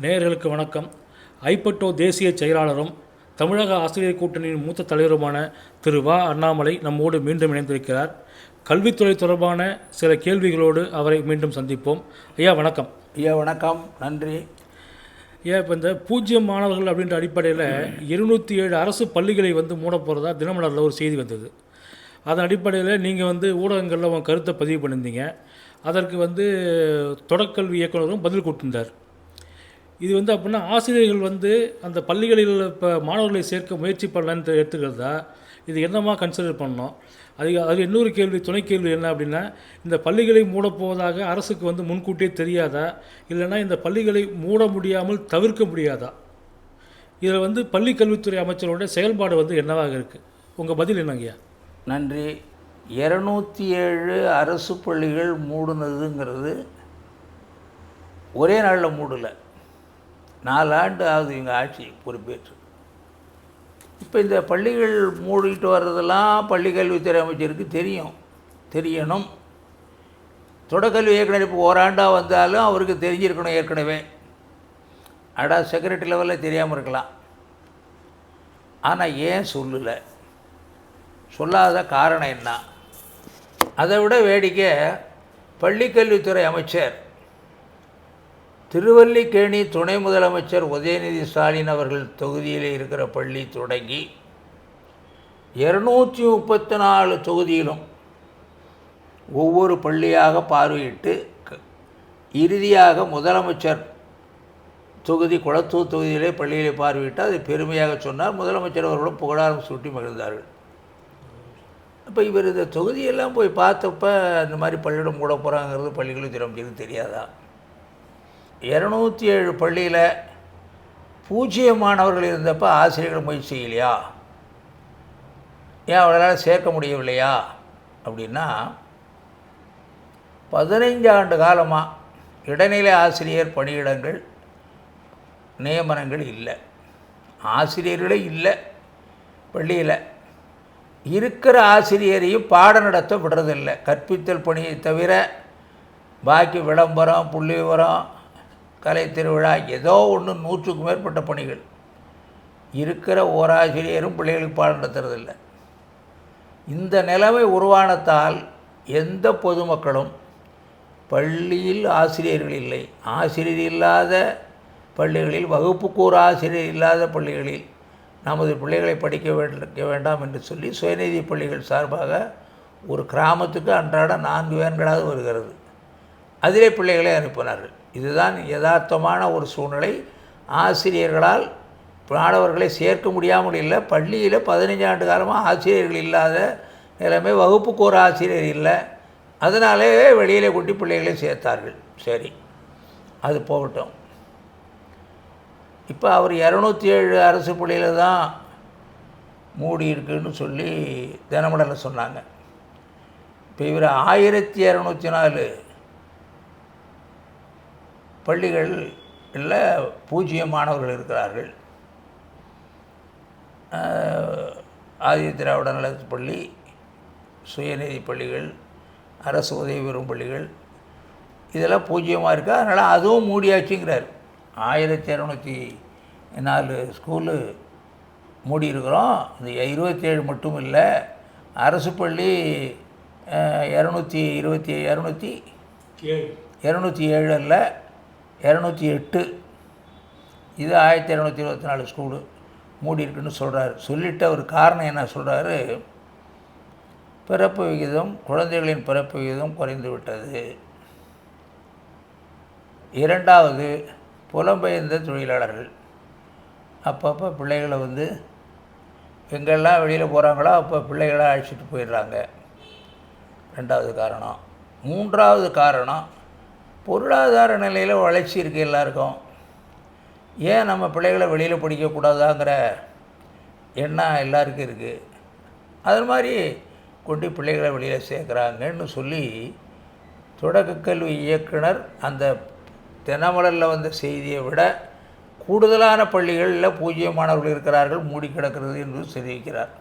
நேயர்களுக்கு வணக்கம். ஐப்பட்டோ தேசிய செயலாளரும் தமிழக ஆசிரியர் கூட்டணியின் மூத்த தலைவருமான திரு வ. அண்ணாமலை நம்மோடு மீண்டும் இணைந்திருக்கிறார். கல்வித்துறை தொடர்பான சில கேள்விகளோடு அவரை மீண்டும் சந்திப்போம். ஐயா வணக்கம். ஐயா வணக்கம். நன்றி. ஐயா இப்போ இந்த பூஜ்ஜியம் மாணவர்கள் அப்படின்ற அடிப்படையில் இருநூற்றி ஏழு அரசு பள்ளிகளை வந்து மூட போகிறதா தினமலரில் ஒரு செய்தி வந்தது. அதன் அடிப்படையில் நீங்கள் வந்து ஊடகங்களில் உங்கள் கருத்தை பதிவு பண்ணியிருந்தீங்க. அதற்கு வந்து தொடக்கல்வி இயக்குனரும் பதில் கொடுத்திருந்தார். இது வந்து அப்படின்னா ஆசிரியர்கள் வந்து அந்த பள்ளிகளில் இப்போ மாணவர்களை சேர்க்க முயற்சி பண்ணலான்னு எடுத்துக்கிறதா? இது என்னமா கன்சிடர் பண்ணோம் அது அது இன்னொரு கேள்வி துணை கேள்வி என்ன அப்படின்னா இந்த பள்ளிகளை மூடப்போவதாக அரசுக்கு வந்து முன்கூட்டியே தெரியாதா? இல்லைன்னா இந்த பள்ளிகளை மூட முடியாமல் தவிர்க்க முடியாதா? இதில் வந்து பள்ளி கல்வித்துறை அமைச்சரோட செயல்பாடு வந்து என்னவாக இருக்குது உங்கள் பதில் என்னங்கய்யா? நன்றி. இரநூத்தி ஏழு அரசு பள்ளிகள் மூடுனதுங்கிறது ஒரே நாளில் மூடலை. நாலு ஆண்டு ஆகுது இவங்க ஆட்சி பொறுப்பேற்று. இப்போ இந்த பள்ளிகள் மூடிட்டு வர்றதெல்லாம் பள்ளி கல்வித்துறை அமைச்சருக்கு தெரியும். தெரியணும். தொடக்கல்வி ஏற்கனவே இப்போ ஓராண்டாக வந்தாலும் அவருக்கு தெரிஞ்சிருக்கணும் ஏற்கனவே. அடா செக்ரட்டரி லெவலில் தெரியாமல் இருக்கலாம். ஆனால் ஏன் சொல்லலை? சொல்லாத காரணம் என்ன? அதை விட வேடிக்கை பள்ளிக்கல்வித்துறை அமைச்சர் திருவல்லிக்கேணி துணை முதலமைச்சர் உதயநிதி ஸ்டாலின் அவர்கள் தொகுதியில் இருக்கிற பள்ளி தொடங்கி இருநூற்றி முப்பத்தி நாலு தொகுதியிலும் ஒவ்வொரு பள்ளியாக பார்வையிட்டு இறுதியாக முதலமைச்சர் தொகுதி குளத்தூர் தொகுதியிலே பள்ளியிலே பார்வையிட்டு அதை பெருமையாக சொன்னார். முதலமைச்சர் அவர்களும் புகழாரம் சூட்டி மகிழ்ந்தார்கள். இப்போ இவர் இந்த தொகுதியெல்லாம் போய் பார்த்தப்ப இந்த மாதிரி பள்ளியிடம் மூட போகிறாங்கிறது பள்ளிகளுக்கு அமைச்சருக்கு தெரியாதா? இரநூத்தி ஏழு பள்ளியில் பூஜ்ஜியம் மாணவர்கள் இருந்தப்போ ஆசிரியர்கள் முயற்சி செய்யலையா? ஏன் அவர்களால் சேர்க்க முடியவில்லையா? அப்படின்னா பதினைஞ்சு ஆண்டு காலமாக இடைநிலை ஆசிரியர் பணியிடங்கள் நியமனங்கள் இல்லை. ஆசிரியர்களே இல்லை பள்ளியில். இருக்கிற ஆசிரியரையும் பாடம் நடத்த விடுறதில்லை. கற்பித்தல் பணியை தவிர பாக்கி விளம்பரம் புள்ளி விவரம் கலை திருவிழா ஏதோ ஒன்று நூற்றுக்கும் மேற்பட்ட பணிகள். இருக்கிற ஓராசிரியரும் பிள்ளைகளுக்கு பாடம் நடத்துறதில்லை. இந்த நிலைமை உருவானத்தால் எந்த பொதுமக்களும் பள்ளியில் ஆசிரியர்கள் இல்லை. ஆசிரியர் இல்லாத பள்ளிகளில் வகுப்புக்கு ஒரு ஆசிரியர் இல்லாத பள்ளிகளில் நமது பிள்ளைகளை படிக்க வைக்க வேண்டாம் என்று சொல்லி சுயநிதி பள்ளிகள் சார்பாக ஒரு கிராமத்துக்கு அன்றாட நான்கு வேன்களாக வருகிறது. அதிலே பிள்ளைகளை அனுப்பினார்கள். இதுதான் யதார்த்தமான ஒரு சூழ்நிலை. ஆசிரியர்களால் மாணவர்களை சேர்க்க முடியாமல் இல்லை. பள்ளியில் பதினஞ்சு ஆண்டு காலமாக ஆசிரியர்கள் இல்லாத நிலைமை வகுப்புக்கு ஒரு ஆசிரியர் இல்லை. அதனாலே வெளியில் கொட்டி பிள்ளைகளை சேர்த்தார்கள். சரி அது போகட்டும். இப்போ அவர் இரநூத்தி ஏழு அரசு பள்ளியில் தான் மூடி இருக்குன்னு சொல்லி தினமலரில் சொன்னாங்க. இப்போ இவர் ஆயிரத்தி இரநூத்தி நாலு பள்ளிகள் இல்லை பூஜ்ஜியம் மாணவர்கள் இருக்கிறார்கள் ஆதி திராவிட நலத்து பள்ளி சுயநிதி பள்ளிகள் அரசு உதவி பெறும் பள்ளிகள் இதெல்லாம் பூஜ்ஜியமாக இருக்குது அதனால் அதுவும் மூடியாச்சுங்கிறார். ஆயிரத்தி இரநூத்தி நாலு ஸ்கூலு மூடி இருக்கிறோம் இந்த இருபத்தேழு மட்டும் இல்லை அரசு பள்ளி இரநூத்தி இருபத்தி இரநூத்தி இரநூத்தி ஏழு அல்ல இரநூத்தி எட்டு. இது ஆயிரத்தி இரநூத்தி இருபத்தி நாலு ஸ்கூலு. மூடி இருக்குன்னு சொல்கிறாரு சொல்லிட்டு அவர் காரணம் என்ன சொல்கிறாரு பிறப்பு விகிதம் குழந்தைகளின் பிறப்பு விகிதம் குறைந்து விட்டது. இரண்டாவது புலம்பெயர்ந்த தொழிலாளர்கள். அப்பப்போ பிள்ளைகளை வந்து எங்கெல்லாம் வெளியில் போகிறாங்களோ அப்போ பிள்ளைகளை அழைச்சிட்டு போயிடுறாங்க. ரெண்டாவது காரணம். மூன்றாவது காரணம் பொருளாதார நிலையில் வளர்ச்சி இருக்குது எல்லாருக்கும். ஏன் நம்ம பிள்ளைகளை வெளியில் படிக்கக்கூடாதாங்கிற எண்ணம் எல்லாருக்கும் இருக்குது அது மாதிரி கொண்டு பிள்ளைகளை வெளியில் சேர்க்குறாங்கன்னு சொல்லி தொடக்க கல்வி இயக்குனர் அந்த தினமலரில் வந்த செய்தியை விட கூடுதலான பள்ளிகளில் பூஜ்ஜியமானவர்கள் இருக்கிறார்கள் மூடி கிடக்கிறது என்று தெரிவிக்கிறார்.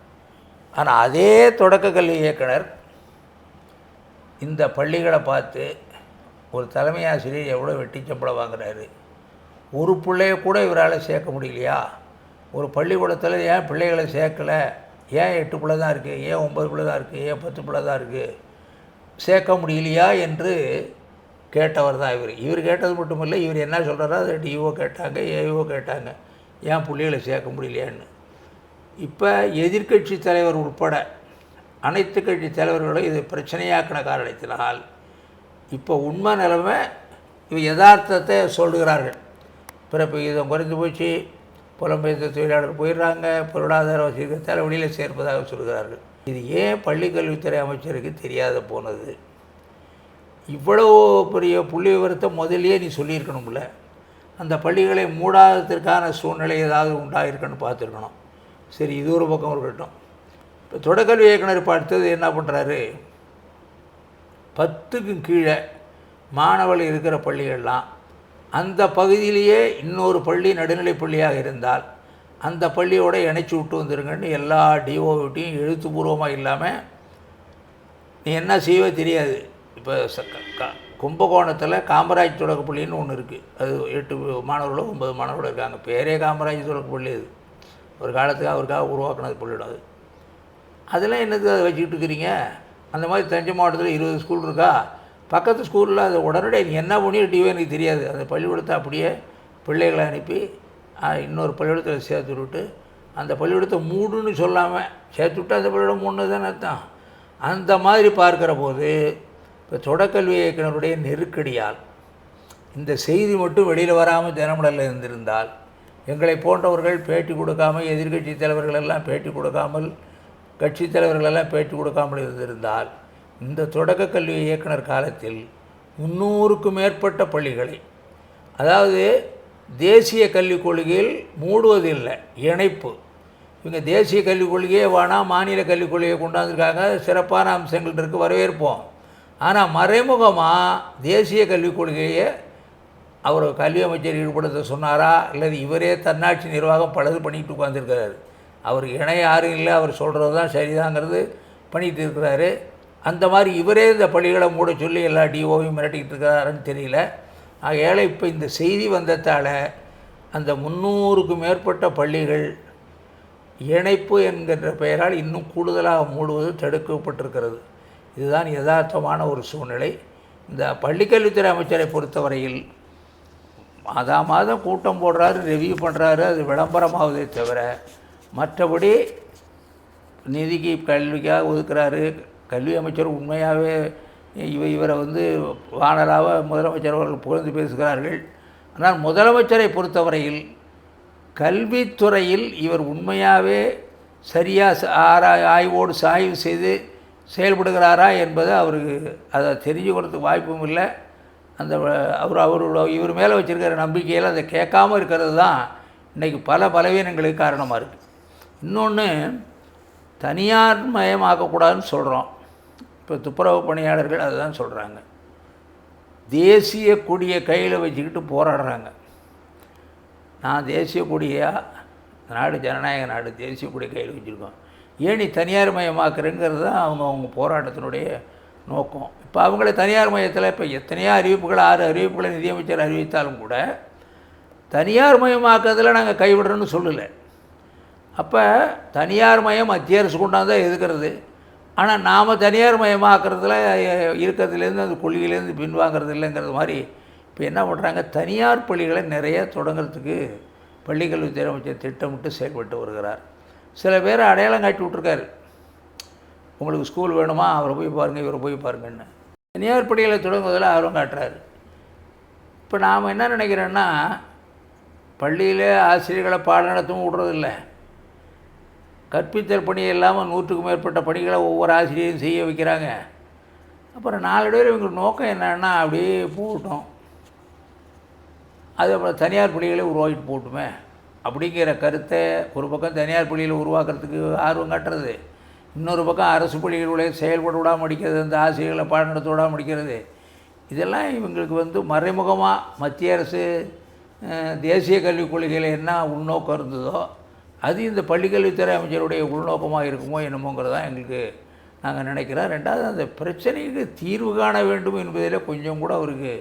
ஆனால் அதே தொடக்க கல்வி இயக்குனர் இந்த பள்ளிகளை பார்த்து ஒரு தலைமை ஆசிரியர் எவ்வளோ வெட்டி சம்பளம் வாங்குறாரு? ஒரு பிள்ளைய கூட இவரால் சேர்க்க முடியலையா? ஒரு பள்ளிக்கூடத்தில் ஏன் பிள்ளைகளை சேர்க்கலை? ஏன் எட்டு பிள்ளை தான் இருக்குது ஏன் ஒம்பது பிள்ளை தான் இருக்குது ஏன் பத்து பிள்ளை தான் இருக்குது சேர்க்க முடியலையா என்று கேட்டவர் தான் இவர். இவர் கேட்டது மட்டும் இல்லை இவர் என்ன சொல்கிறாரோ அதை டிஓ கேட்டாங்க ஏஓ கேட்டாங்க. ஏன் பிள்ளைகளை சேர்க்க முடியலையான்னு. இப்போ எதிர்க்கட்சி தலைவர் உட்பட அனைத்து கட்சி தலைவர்களும் இது பிரச்சனையாக்கின காரணத்தினால் இப்போ உண்மை நிலைமை இவ யதார்த்தத்தை சொல்லுகிறார்கள். பிறப்பு விகிதம் குறைந்து போச்சு. புலம்பெயர்ந்த தொழிலாளர் போயிடுறாங்க. பொருளாதார வசதிகளை வெளியில் சேர்ப்பதாக சொல்கிறார்கள். இது ஏன் பள்ளிக்கல்வித்துறை அமைச்சருக்கு தெரியாத போனது? இவ்வளோ பெரிய புள்ளி விவரத்தை முதல்லயே நீ சொல்லியிருக்கணும்ல. அந்த பள்ளிகளை மூடாததற்கான சூழ்நிலை ஏதாவது உண்டாயிருக்குன்னு பார்த்துருக்கணும். சரி இது ஒரு பக்கம் இருக்கட்டும். இப்போ தொடக்கல்வி இயக்குனர் பார்த்தது என்ன பண்ணுறாரு பத்துக்கும் கீழே மாணவர்கள் இருக்கிற பள்ளிகள்லாம் அந்த பகுதியிலேயே இன்னொரு பள்ளி நடுநிலை பள்ளியாக இருந்தால் அந்த பள்ளியோட இணைச்சி விட்டு வந்துருங்கன்னு எல்லா டிஓவிட்டையும் எழுத்துப்பூர்வமாக இல்லாமல் நீ என்ன செய்வே தெரியாது. இப்போ கும்பகோணத்தில் காமராஜ் தொடக்கப்பள்ளின்னு ஒன்று இருக்குது அது எட்டு மாணவர்களோ ஒன்பது மாணவர்களோ இருக்காங்க. பேரே காமராஜ் தொடக்கப்பள்ளி அது. ஒரு காலத்துக்கு அவருக்காக உருவாக்குனது பள்ளியிடம் அது. அதெல்லாம் என்னது அதை வச்சுக்கிட்டு இருக்கிறீங்க? அந்த மாதிரி தஞ்சை மாவட்டத்தில் இருபது ஸ்கூல் இருக்கா? பக்கத்து ஸ்கூலில் அது உடனடியாக நீ என்ன பண்ணிட்டியோ எனக்கு தெரியாது. அந்த பள்ளிக்கூடத்தை அப்படியே பிள்ளைகளை அனுப்பி இன்னொரு பள்ளிக்கூடத்தில் சேர்த்து விட்டு அந்த பள்ளிக்கூடத்தை மூடுன்னு சொல்லாமல் சேர்த்து விட்டு அந்த பள்ளிக்கூடம் மூணு தானே அர்த்தம். அந்த மாதிரி பார்க்குற போது இப்போ தொடக்கல்வி இயக்குனருடைய நெருக்கடியால் இந்த செய்தி மட்டும் வெளியில் வராமல் தினமலரில் இருந்திருந்தால் எங்களை போன்றவர்கள் பேட்டி கொடுக்காமல் எதிர்க்கட்சி தலைவர்கள் எல்லாம் பேட்டி கொடுக்காமல் கட்சி தலைவர்களெல்லாம் பேட்டி கொடுக்காமல் இருந்திருந்தால் இந்த தொடக்க கல்வி இயக்குனர் காலத்தில் முந்நூறுக்கும் மேற்பட்ட பள்ளிகளை அதாவது தேசிய கல்விக் கொள்கையில் மூடுவதில்லை இணைப்பு. இவங்க தேசிய கல்விக் கொள்கையே வேணாம் மாநில கல்விக் கொள்கையை கொண்டாந்துருக்காங்க சிறப்பான அம்சங்கள் இருக்குது வரவேற்போம். ஆனால் மறைமுகமாக தேசிய கல்விக் கொள்கையை அவர் கல்வி அமைச்சர் ஈடுபடுத்த சொன்னாரா? அல்லது இவரே தன்னாட்சி நிர்வாகம் பலது பண்ணிட்டு உட்காந்துருக்கிறாரு அவர் இணை யாரும் இல்லை அவர் சொல்கிறது தான் சரிதாங்கிறது பண்ணிகிட்டு இருக்கிறாரு. அந்த மாதிரி இவரே இந்த பள்ளிகளை மூட சொல்லி எல்லா டிஓவையும் மிரட்டிக்கிட்டு இருக்கிறாருன்னு தெரியல. ஆகையால் இப்போ இந்த செய்தி வந்ததால் அந்த முந்நூறுக்கும் மேற்பட்ட பள்ளிகள் இணைப்பு என்கின்ற பெயரால் இன்னும் கூடுதலாக மூடுவது தடுக்கப்பட்டிருக்கிறது. இதுதான் யதார்த்தமான ஒரு சூழ்நிலை. இந்த பள்ளிக்கல்வித்துறை அமைச்சரை பொறுத்தவரையில் மாதா மாதம் கூட்டம் போடுறாரு ரிவ்யூ பண்ணுறாரு அது விளம்பரமாவதே தவிர மற்றபடி நிதிக்கு கல்விக்காக ஒதுக்குறாரு. கல்வி அமைச்சர் உண்மையாகவே இவ இவரை வந்து வானலாக முதலமைச்சர் அவர்கள் புகழ்ந்து பேசுகிறார்கள். ஆனால் முதலமைச்சரை பொறுத்தவரையில் கல்வித்துறையில் இவர் உண்மையாகவே சரியாக ஆராய் ஆய்வோடு சாய்வு செய்து செயல்படுகிறாரா என்பது அவருக்கு அதை தெரிஞ்சு தெரிஞ்சுக்கிறதுக்கு வாய்ப்பும் இல்லை. அந்த அவர் அவரோட இவர் மேலே வச்சுருக்கிற நம்பிக்கையில் அதை கேட்காம இருக்கிறது தான் இன்றைக்கி பல பலவீனங்களுக்கு காரணமாக இருக்குது. இன்னொன்று தனியார் மயமாக்கக்கூடாதுன்னு சொல்கிறோம் இப்போ துப்புரவு பணியாளர்கள் அதுதான் சொல்கிறாங்க தேசிய கொடியை கையில் வச்சுக்கிட்டு போராடுறாங்க. நான் தேசிய கொடியாக நாடு ஜனநாயக நாடு தேசிய கொடி கையில் வச்சுருக்கோம். ஏன் நீ தனியார் மயமாக்குறேங்கிறது தான் அவங்க அவங்க போராட்டத்தினுடைய நோக்கம். இப்போ அவங்கள தனியார் மையத்தில் இப்போ எத்தனையோ அறிவிப்புகள் ஆறு அறிவிப்புகளை நிதியமைச்சர் அறிவித்தாலும் கூட தனியார் மயமாக்குறதுல நாங்கள் கைவிடுறோன்னு சொல்லலை. அப்போ தனியார் மயம் மத்திய அரசு கொண்டாந்து தான் எதுக்கிறது? ஆனால் நாம் தனியார் மயமாக்குறதுல இருக்கிறதுலேருந்து அந்த கொள்கையிலேருந்து பின்வாங்கிறது இல்லைங்கிறது மாதிரி இப்போ என்ன பண்ணுறாங்க தனியார் பள்ளிகளை நிறைய தொடங்குறதுக்கு பள்ளிக்கல்வித்துறை அமைச்சர் திட்டமிட்டு செயல்பட்டு வருகிறார். சில பேர் அடையாளம் காட்டி விட்ருக்காரு உங்களுக்கு ஸ்கூல் வேணுமா? அவரை போய் பாருங்கள் இவரை போய் பாருங்கன்னு. தனியார் பள்ளிகளை தொடங்குவதில் ஆர்வம் காட்டுறாரு. இப்போ நாம் என்ன நினைக்கிறோன்னா பள்ளியில் ஆசிரியர்களை பாடம் நடத்தவும் விடுறதில்லை. கற்பித்தல் பணி இல்லாமல் நூற்றுக்கும் மேற்பட்ட பணிகளை ஒவ்வொரு ஆசிரியரும் செய்ய வைக்கிறாங்க. அப்புறம் நாளடைவில் இவங்க நோக்கம் என்னென்னா அப்படியே போகட்டும். அது அப்புறம் தனியார் பள்ளிகளை உருவாக்கிட்டு போட்டுமே அப்படிங்கிற கருத்தை ஒரு பக்கம் தனியார் பள்ளிகளை உருவாக்குறதுக்கு ஆர்வம் காட்டுறது. இன்னொரு பக்கம் அரசு பள்ளிகளுடைய செயல்பட விடாமல் அடிக்கிறது அந்த ஆசிரியர்களை பாடம் நடத்த விடாமல் அடிக்கிறது. இதெல்லாம் இவங்களுக்கு வந்து மறைமுகமாக மத்திய அரசு தேசிய கல்விக் கொள்கையில் என்ன உள்நோக்கம் இருந்ததோ அது இந்த பள்ளிக்கல்வித்துறை அமைச்சருடைய உள்நோக்கமாக இருக்குமோ என்னமோங்கிறது தான் எங்களுக்கு நாங்கள் நினைக்கிறோம். ரெண்டாவது அந்த பிரச்சனைக்கு தீர்வு காண வேண்டும் என்பதில் கொஞ்சம் கூட அவருக்கு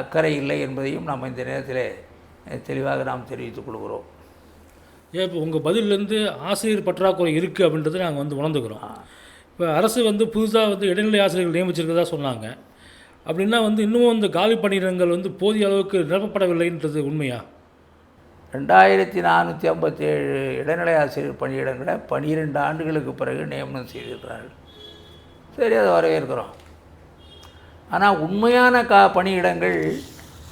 அக்கறை இல்லை என்பதையும் நம்ம இந்த நேரத்தில் தெளிவாக நாம் தெரிவித்துக் கொள்கிறோம். ஏன் இப்போ உங்கள் பதில்லேருந்து ஆசிரியர் பற்றாக்குறை இருக்குது அப்படின்றத நாங்கள் வந்து உணர்ந்துக்கிறோம். இப்போ அரசு வந்து புதுசாக வந்து இடைநிலை ஆசிரியர்கள் நியமிச்சிருக்கிறதா சொன்னாங்க. அப்படின்னா வந்து இன்னமும் இந்த காலி பணியிடங்கள் வந்து போதிய அளவுக்கு நிரப்பப்படவில்லைன்றது உண்மையா? ரெண்டாயிரத்தி நானூற்றி ஐம்பத்தேழு இடைநிலை ஆசிரியர் பணியிடங்களை பன்னிரெண்டு ஆண்டுகளுக்கு பிறகு நியமனம் செய்திருக்கிறார்கள். சரி அதை வரவேற்கிறோம். ஆனால் உண்மையான கா பணியிடங்கள்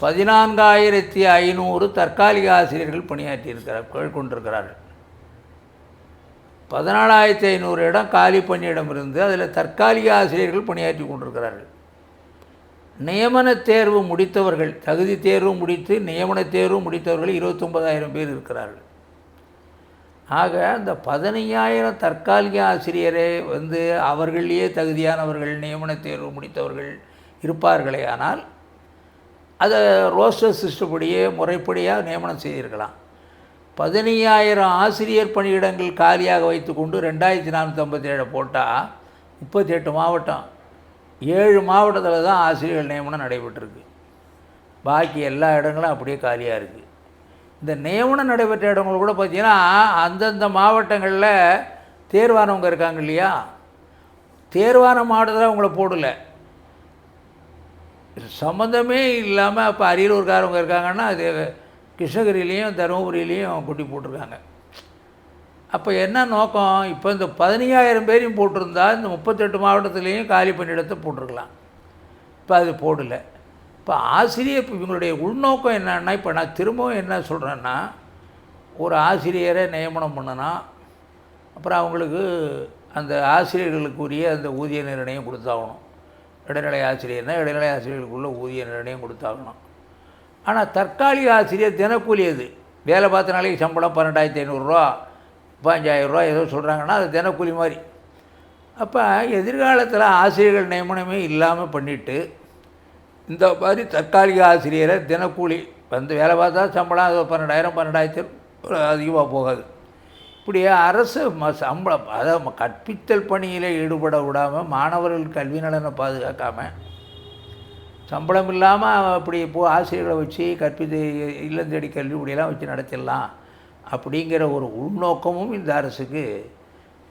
பதினான்காயிரத்தி ஐநூறு தற்காலிக ஆசிரியர்கள் பணியாற்றியிருக்கிறார் கொண்டிருக்கிறார்கள் பதினாலாயிரத்தி ஐநூறு இடம் காலி பணியிடம் இருந்து அதில் தற்காலிக ஆசிரியர்கள் பணியாற்றி கொண்டிருக்கிறார்கள். நியமன தேர்வு முடித்தவர்கள் தகுதி தேர்வு முடித்து நியமன தேர்வு முடித்தவர்கள் இருபத்தொம்பதாயிரம் பேர் இருக்கிறார்கள். ஆக அந்த பதினையாயிரம் தற்காலிக ஆசிரியரே வந்து அவர்களையே தகுதியானவர்கள் நியமன தேர்வு முடித்தவர்கள் இருப்பார்களே ஆனால் அதை ரோஸ்டர் சிஸ்டப்படியே முறைப்படியாக நியமனம் செய்திருக்கலாம். பதினையாயிரம் ஆசிரியர் பணியிடங்கள் காலியாக வைத்துக்கொண்டு ரெண்டாயிரத்தி நானூற்றி ஐம்பத்தேழு போட்டால் முப்பத்தெட்டு மாவட்டம். ஏழு மாவட்டத்தில் தான் ஆசிரியர்கள் நியமனம் நடைபெற்றிருக்கு. பாக்கி எல்லா இடங்களும் அப்படியே காலியாக இருக்குது இந்த நியமனம் நடைபெற்ற இடங்கள் கூட பார்த்தீங்கன்னா அந்தந்த மாவட்டங்களில் தேர்வானவங்க இருக்காங்க இல்லையா? தேர்வான மாவட்டத்தில் அவங்கள போடலை. சம்மந்தமே இல்லாமல் இப்போ அரியலூர்காரவங்க இருக்காங்கன்னா அது கிருஷ்ணகிரியிலையும் தருமபுரியிலையும் கொட்டி போட்டிருக்காங்க. அப்போ என்ன நோக்கம்? இப்போ இந்த பதினையாயிரம் பேரையும் போட்டிருந்தா இந்த முப்பத்தெட்டு மாவட்டத்துலேயும் காலி பணியிடத்தை போட்டிருக்கலாம். இப்போ அது போடலை. இப்போ ஆசிரியர் இப்போ இவங்களுடைய உள்நோக்கம் என்னன்னா இப்போ நான் திரும்பவும் என்ன சொல்கிறேன்னா ஒரு ஆசிரியரை நியமனம் பண்ணனா அப்புறம் அவங்களுக்கு அந்த ஆசிரியர்களுக்குரிய அந்த ஊதிய நிர்ணயம் கொடுத்தாகணும். இடைநிலை ஆசிரியர்னால் இடைநிலை ஆசிரியர்களுக்குள்ள ஊதிய நிர்ணயம் கொடுத்தாகணும். ஆனால் தற்காலிக ஆசிரியர் தினக்கூலி அது. வேலை பார்த்த நாளைக்கு சம்பளம் பன்னெண்டாயிரத்தி ஐநூறுரூவா பாஞ்சாயிரரூவா ஏதோ சொல்கிறாங்கன்னா அது தினக்கூலி மாதிரி. அப்போ எதிர்காலத்தில் ஆசிரியர்கள் நியமனமே இல்லாமல் பண்ணிவிட்டு இந்த மாதிரி தற்காலிக ஆசிரியரை தினக்கூலி வந்து வேலை பார்த்தா சம்பளம் அது பன்னெண்டாயிரம் பன்னெண்டாயிரத்தி அதிகமாக போகாது. இப்படி அரசு ம சம்பளம் அதாவது கற்பித்தல் பணியில் ஈடுபட விடாமல் மாணவர்கள் கல்வி நலனை பாதுகாக்காமல் சம்பளம் இல்லாமல் அப்படி இப்போது ஆசிரியர்களை வச்சு கற்பித்து இல்லம் தேடி கல்வி இப்படியெல்லாம் வச்சு நடத்திடலாம். அப்படிங்கிற ஒரு உள்நோக்கமும் இந்த அரசுக்கு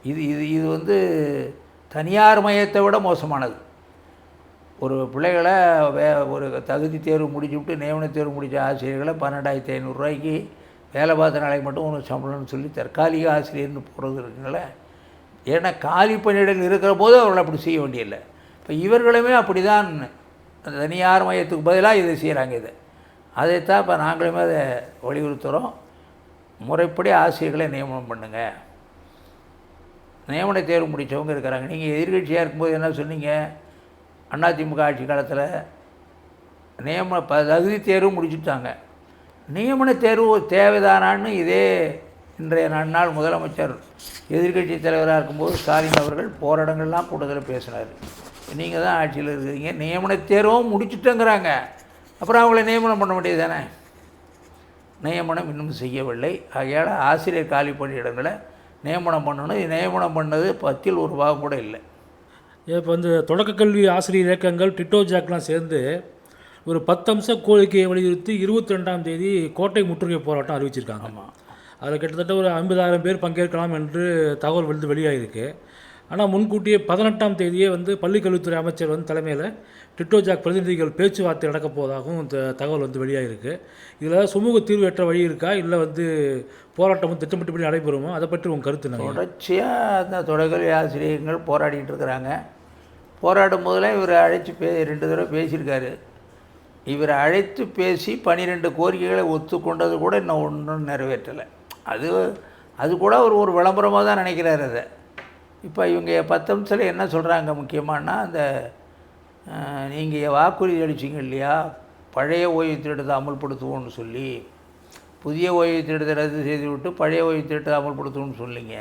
இது இது இது வந்து தனியார் மையத்தை விட மோசமானது. ஒரு பிள்ளைகளை வே ஒரு தகுதி தேர்வு முடிச்சு விட்டு நியமன தேர்வு முடித்த ஆசிரியர்களை பன்னெண்டாயிரத்தி ஐநூறுரூவாய்க்கு வேலை பார்த்த நாளைக்கு மட்டும் உனக்கு சம்பளம்னு சொல்லி தற்காலிக ஆசிரியர்னு போகிறது இருக்குங்களே ஏன்னா காலி பணியிடங்கள் இருக்கிற போது அவர்கள் அப்படி செய்ய வேண்டியதில்லை. இப்போ இவர்களுமே அப்படி தான் தனியார் மையத்துக்கு பதிலாக இதை செய்கிறாங்க இதை. அதைத்தான் இப்போ நாங்களுமே அதை வலியுறுத்துகிறோம் முறைப்படி ஆசிரியர்களை நியமனம் பண்ணுங்கள் நியமன தேர்வு முடித்தவங்க இருக்கிறாங்க. நீங்கள் எதிர்கட்சியாக இருக்கும்போது என்ன சொன்னீங்க? அதிமுக ஆட்சி காலத்தில் நியமன ப தகுதி தேர்வு முடிச்சுட்டாங்க. நியமன தேர்வு தேவைதானான்னு இதே இன்றைய நன்னாள் முதலமைச்சர் எதிர்க்கட்சி தலைவராக இருக்கும்போது ஸ்டாலின் அவர்கள் போராட்டங்கள்லாம் கூட்டத்தில் பேசினார். நீங்கள் தான் ஆட்சியில் இருக்கிறீங்க. நியமன தேர்வும் முடிச்சுட்டேங்கிறாங்க. அப்புறம் அவங்கள நியமனம் பண்ண வேண்டியது தானே? நியமனம் இன்னும் செய்யவில்லை. ஆகையால் ஆசிரியர் காலி பணியிடங்களை நியமனம் பண்ணணும். நியமனம் பண்ணது பத்தில் ஒரு பாகம் கூட இல்லை. இப்போ வந்து தொடக்க கல்வி ஆசிரியர் இயக்கங்கள் டிட்டோ ஜாக்லாம் சேர்ந்து ஒரு பத்து அம்ச கோரிக்கையை வலியுறுத்தி இருபத்தி ரெண்டாம் தேதி கோட்டை முற்றுகை போராட்டம் அறிவிச்சிருக்காங்க. ஆமாம் அதில் கிட்டத்தட்ட ஒரு ஐம்பதாயிரம் பேர் பங்கேற்கலாம் என்று தகவல் வந்து வெளியாகிருக்கு ஆனால் முன்கூட்டியே பதினெட்டாம் தேதியே வந்து பள்ளிக்கல்வித்துறை அமைச்சர் வந்து தலைமையில் டிட்டோ ஜாக் பிரதிநிதிகள் பேச்சுவார்த்தை நடக்கப் போவதாகவும் இந்த தகவல் வந்து வெளியாகிருக்கு இதில் சுமூக தீர்வு ஏற்ற வழி இருக்கா? இல்லை வந்து போராட்டமும் திட்டமிட்டு திட்டமிட்டபடி நடைபெறுமோ? அதை பற்றி உங்கள் கருத்து என்ன? தொடர்ச்சியாக அந்த தொடர்கல்வி ஆசிரியர்கள் போராடிட்டு இருக்கிறாங்க. போராடும் போதெல்லாம் இவர் அழைச்சி பே ரெண்டு தடவை பேசியிருக்காரு. இவரை அழைத்து பேசி பன்னிரெண்டு கோரிக்கைகளை ஒத்துக்கொண்டது கூட இன்னும் ஒன்றும் நிறைவேற்றலை. அது அது கூட அவர் ஒரு விளம்பரமாக தான் நினைக்கிறாரு அதை. இப்போ இவங்க பத்து நிமிஷத்தில் என்ன சொல்கிறாங்க முக்கியமானா அந்த நீங்கள் வாக்குறுதி அளிச்சிங்க இல்லையா? பழைய ஓய்வு திட்டத்தை அமல்படுத்துவோம்னு சொல்லி புதிய ஓய்வு திட்டத்தை ரத்து செய்துவிட்டு பழைய ஓய்வு திட்டத்தை அமல்படுத்துவோம்னு சொல்லிங்க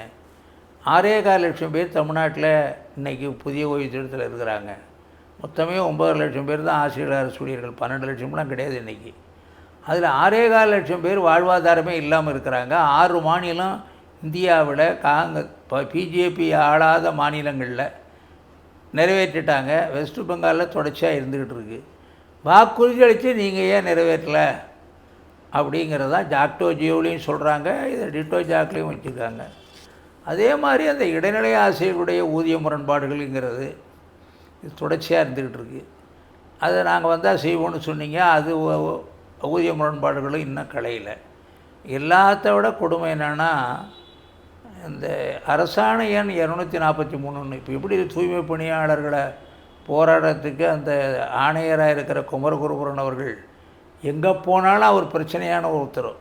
ஆறே கால் லட்சம் பேர் தமிழ்நாட்டில் இன்றைக்கி புதிய ஓய்வு திட்டத்தில் இருக்கிறாங்க. மொத்தமே ஒம்பது லட்சம் பேர் தான் ஆசிரியர் அரசு ஊழியர்கள் பன்னெண்டு லட்சம்லாம் கிடையாது இன்றைக்கி அதில் ஆறே கால் லட்சம் பேர் வாழ்வாதாரமே இல்லாமல் இருக்கிறாங்க. ஆறு மாநிலம் இந்தியாவில் காங்க பிஜேபி ஆளாத மாநிலங்களில் நிறைவேற்றிட்டாங்க. வெஸ்ட் பெங்காலில் தொடர்ச்சியாக இருந்துக்கிட்டு இருக்கு. வாக்குறுதி அளித்து நீங்கள் ஏன் நிறைவேற்றலை? அப்படிங்கிறதான் ஜாக்டோ ஜியோலையும் சொல்கிறாங்க இதை டிட்டோ ஜாக்லேயும் வச்சுருக்காங்க. அதே மாதிரி அந்த இடைநிலை ஆசிரியர்களுடைய ஊதிய முரண்பாடுகள்ங்கிறது இது தொடர்ச்சியாக இருந்துக்கிட்டு இருக்கு. அதை நாங்கள் வந்தால் செய்வோம்னு சொன்னீங்க. அது ஊதிய முரண்பாடுகளும் இன்னும் கலையில் எல்லாத்த விட கொடுமை என்னென்னா இந்த அரசாணை எண் இரநூத்தி நாற்பத்தி மூணுன்னு இப்போ எப்படி தூய்மை பணியாளர்களை போராட்டத்துக்கு அந்த ஆணையராக இருக்கிற குமரகுருபுரன் அவர்கள் எங்கே போனாலும் அவர் பிரச்சனையான ஒருத்தர்.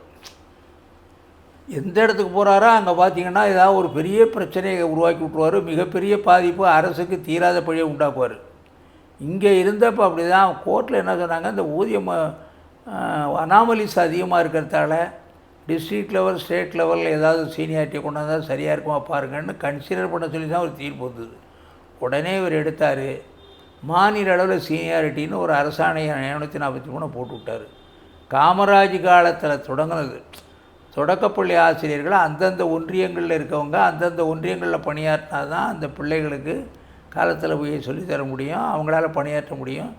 எந்த இடத்துக்கு போகிறாரோ அங்கே பார்த்தீங்கன்னா ஏதாவது ஒரு பெரிய பிரச்சனையை உருவாக்கி விட்ருவார் மிகப்பெரிய பாதிப்பு அரசுக்கு தீராத பழியை உண்டாக்குவார். இங்கே இருந்தப்போ அப்படி தான் கோர்ட்டில் என்ன சொன்னாங்க இந்த ஊதியம் அனாமலிஸ் அதிகமாக இருக்கிறதால டிஸ்ட்ரிக்ட் லெவல் ஸ்டேட் லெவலில் ஏதாவது சீனியாரிட்டியை கொண்டாந்தா சரியாக இருக்குமா பாருங்கன்னு கன்சிடர் பண்ண சொல்லி தான் ஒரு தீர்ப்பு வந்தது. உடனே இவர் எடுத்தார். மாநில அளவில் சீனியாரிட்டின்னு ஒரு அரசாணை ஐநூற்றி நாற்பத்தி மூணு போட்டு விட்டார். காமராஜ் காலத்தில் தொடங்கினது. தொடக்கப்பள்ளி ஆசிரியர்கள் அந்தந்த ஒன்றியங்களில் இருக்கவங்க அந்தந்த ஒன்றியங்களில் பணியாற்றினா தான் அந்த பிள்ளைகளுக்கு காலத்தில் போய் சொல்லித்தர முடியும் அவங்களால பணியாற்ற முடியும்.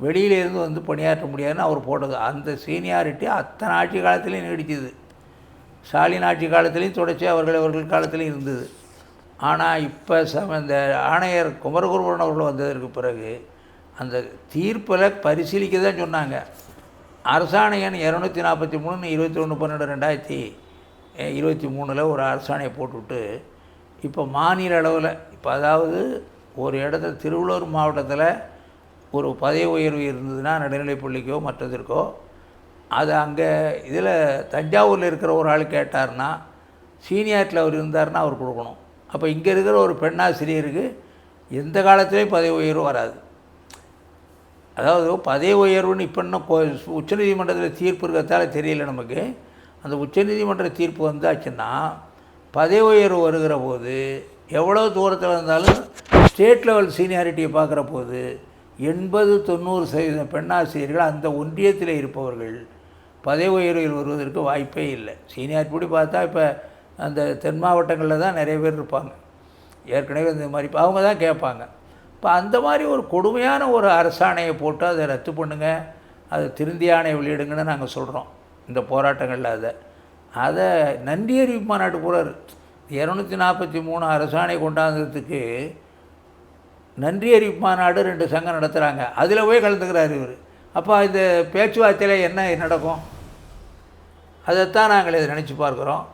வெளியிலேருந்து வந்து பணியாற்ற முடியாதுன்னு அவர் போட்டது. அந்த சீனியாரிட்டி அத்தனை ஆட்சி காலத்துலேயும் நீடிச்சது. ஸ்டாலின் ஆட்சி காலத்துலேயும் தொடர்ச்சி அவர்கள் அவர்கள் காலத்திலையும் இருந்தது. ஆனால் இப்போ சம இந்த ஆணையர் குமரகுருபரன் அவர்கள் வந்ததற்கு பிறகு அந்த தீர்ப்பில் பரிசீலிக்க தான் சொன்னாங்க. அரசாணை எண் இரநூத்தி நாற்பத்தி மூணு இருபத்தி ஒன்று பன்னெண்டு ரெண்டாயிரத்தி இருபத்தி மூணில் ஒரு அரசாணையை போட்டுவிட்டு இப்போ மாநில அளவில் இப்போ அதாவது ஒரு இடத்துல திருவள்ளூர் மாவட்டத்தில் ஒரு பதவி உயர்வு இருந்ததுன்னா நடுநிலைப்பள்ளிக்கோ மற்றதற்கோ அது அங்கே இதில் தஞ்சாவூரில் இருக்கிற ஒரு ஆள் கேட்டார்னா சீனியாரிட்டியில் அவர் இருந்தார்னா அவர் கொடுக்கணும். அப்போ இங்கே இருக்கிற ஒரு பெண்ணாசிரியருக்கு எந்த காலத்துலேயும் பதவி உயர்வு வராது. அதாவது பதவி உயர்வுன்னு இப்போ இன்னும் உச்சநீதிமன்றத்தில் தீர்ப்பு இருக்கிறதால தெரியல நமக்கு. அந்த உச்சநீதிமன்ற தீர்ப்பு வந்தாச்சுன்னா பதவி உயர்வு வருகிற போது எவ்வளோ தூரத்தில் இருந்தாலும் ஸ்டேட் லெவல் சீனியாரிட்டியை பார்க்குற போது எண்பது தொண்ணூறு சதவீத பெண்ணாசிரியர்கள் அந்த ஒன்றியத்தில் இருப்பவர்கள். பதவி உயர்வில் வருவதற்கு வாய்ப்பே இல்லை. சீனியாரிட்டி படி பார்த்தா இப்போ அந்த தென் மாவட்டங்களில் தான் நிறைய பேர் இருப்பாங்க. ஏற்கனவே இந்த மாதிரி இப்போ அவங்க தான் கேட்பாங்க. இப்போ அந்த மாதிரி ஒரு கொடுமையான ஒரு அரசாணையை போட்டு அதை ரத்து பண்ணுங்கள் அதை திருந்திய ஆணை வெளியிடுங்கன்னு நாங்கள் சொல்கிறோம் இந்த போராட்டங்களில் அதை. அதை நன்றி அறிவிப்பு மாநாட்டு போகிறார் இரநூத்தி நாற்பத்தி மூணு அரசாணை கொண்டாந்ததுக்கு நன்றி அறிவிப்பு மாநாடு ரெண்டு சங்கம் நடத்துகிறாங்க அதில் போய் கலந்துக்கிறார் இவர். அப்போ இந்த பேச்சுவார்த்தையில் என்ன நடக்கும்? அதைத்தான் நாங்கள் இதை நினச்சி பார்க்குறோம்.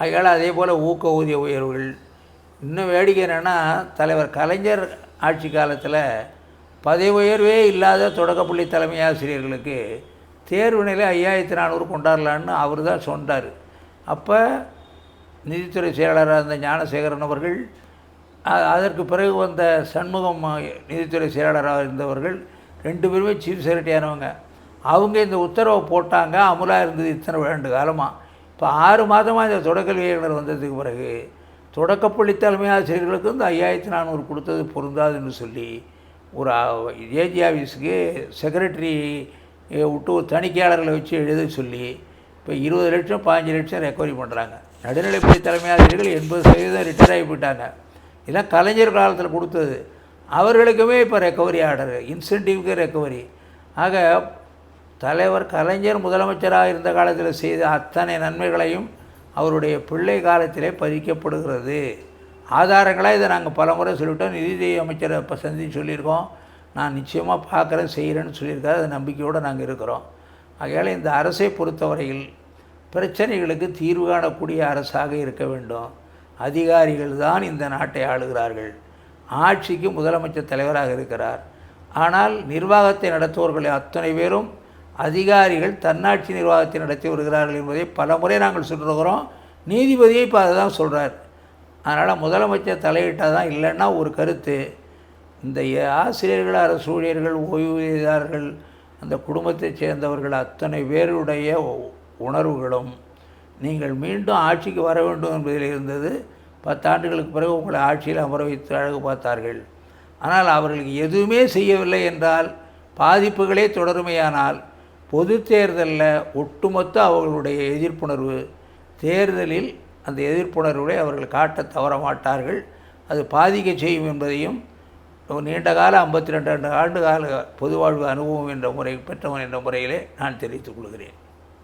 அதனால் அதே போல் ஊக்க ஊதிய உயர்வுகள். இன்னும் வேடிக்கை என்னென்னா தலைவர் கலைஞர் ஆட்சி காலத்தில் பதவி உயர்வே இல்லாத தொடக்கப்பள்ளி தலைமை ஆசிரியர்களுக்கு தேர்வு நிலை ஐயாயிரத்தி நானூறு கொண்டாடலான்னு அவர் தான் சொன்னார். அப்போ நிதித்துறை செயலாளராக இருந்த ஞானசேகரன் அவர்கள் அதற்கு பிறகு வந்த சண்முகம் நிதித்துறை செயலாளராக இருந்தவர்கள் ரெண்டு பேருமே சீஃப் செக்ரட்டரியானவங்க அவங்க இந்த உத்தரவை போட்டாங்க அமுலாக இருந்தது இத்தனை ரெண்டு காலமாக இப்போ ஆறு மாதமாக இந்த தொடக்கல்வி இயக்குனர் வந்ததுக்கு பிறகு தொடக்கப்பள்ளி தலைமை ஆசிரியர்களுக்கு இந்த ஐயாயிரத்தி நானூறு கொடுத்தது பொருந்தாதுன்னு சொல்லி ஒரு ஏஜி ஆஃபீஸுக்கு செக்ரட்டரி விட்டு ஒரு தணிக்கையாளர்களை வச்சு எழுத சொல்லி இப்போ இருபது லட்சம் பாஞ்சு லட்சம் ரெக்கவரி பண்ணுறாங்க நடுநிலைப்பள்ளி தலைமை ஆசிரியர்கள் எண்பது சதவீதம் ரிட்டையர் ஆகி போயிட்டாங்க. இதெல்லாம் கலைஞர் காலத்தில் கொடுத்தது. அவர்களுக்குமே இப்போ ரெக்கவரி ஆர்டர் இன்சென்டிவ்க்கு ரெக்கவரி ஆக தலைவர் கலைஞர் முதலமைச்சராக இருந்த காலத்தில் செய்த அத்தனை நன்மைகளையும் அவருடைய பிள்ளை காலத்திலே பதிக்கப்படுகிறது. ஆதாரங்களாக இதை நாங்கள் பல முறை சொல்லிவிட்டோம். நிதித்துறை அமைச்சரை இப்போ சந்தித்து சொல்லியிருக்கோம். நான் நிச்சயமாக பார்க்குறேன் செய்கிறேன்னு சொல்லியிருக்காரு. அது நம்பிக்கையோடு நாங்கள் இருக்கிறோம். ஆகையால் இந்த அரசை பொறுத்தவரையில் பிரச்சனைகளுக்கு தீர்வு காணக்கூடிய அரசாக இருக்க வேண்டும். அதிகாரிகள் தான் இந்த நாட்டை ஆளுகிறார்கள். ஆட்சிக்கு முதலமைச்சர் தலைவராக இருக்கிறார். ஆனால் நிர்வாகத்தை நடத்துபவர்கள் அத்தனை பேரும் அதிகாரிகள் தன்னாட்சி நிர்வாகத்தை நடத்தி வருகிறார்கள் என்பதை பல முறை நாங்கள் சொல்கிறோம் நீதிபதியை இப்போ அதை தான் சொல்கிறார் அதனால் முதலமைச்சர் தலையிட்டால் தான் இல்லைன்னா ஒரு கருத்து. இந்த ஆசிரியர்கள் அரசு ஊழியர்கள் ஓய்வூதியதாரர்கள் அந்த குடும்பத்தைச் சேர்ந்தவர்கள் அத்தனை பேருடைய உணர்வுகளும் நீங்கள் மீண்டும் ஆட்சிக்கு வர வேண்டும் என்பதில் இருந்தது. பத்தாண்டுகளுக்கு பிறகு உங்களை ஆட்சியில் அமர வைத்து அழகு பார்த்தார்கள். ஆனால் அவர்களுக்கு எதுவுமே செய்யவில்லை என்றால் பாதிப்புகளே தொடருமையானால் பொது தேர்தலில் ஒட்டுமொத்த அவர்களுடைய எதிர்ப்புணர்வு தேர்தலில் அந்த எதிர்ப்புணர்வுகளை அவர்கள் காட்ட தவற மாட்டார்கள். அது பாதிக்க செய்யும் என்பதையும் நீண்ட கால ஐம்பத்தி ரெண்டு ஆண்டு கால பொது வாழ்வு அனுபவம் என்ற முறை பெற்றவன் என்ற முறையிலே நான் தெரிவித்துக் கொள்கிறேன்.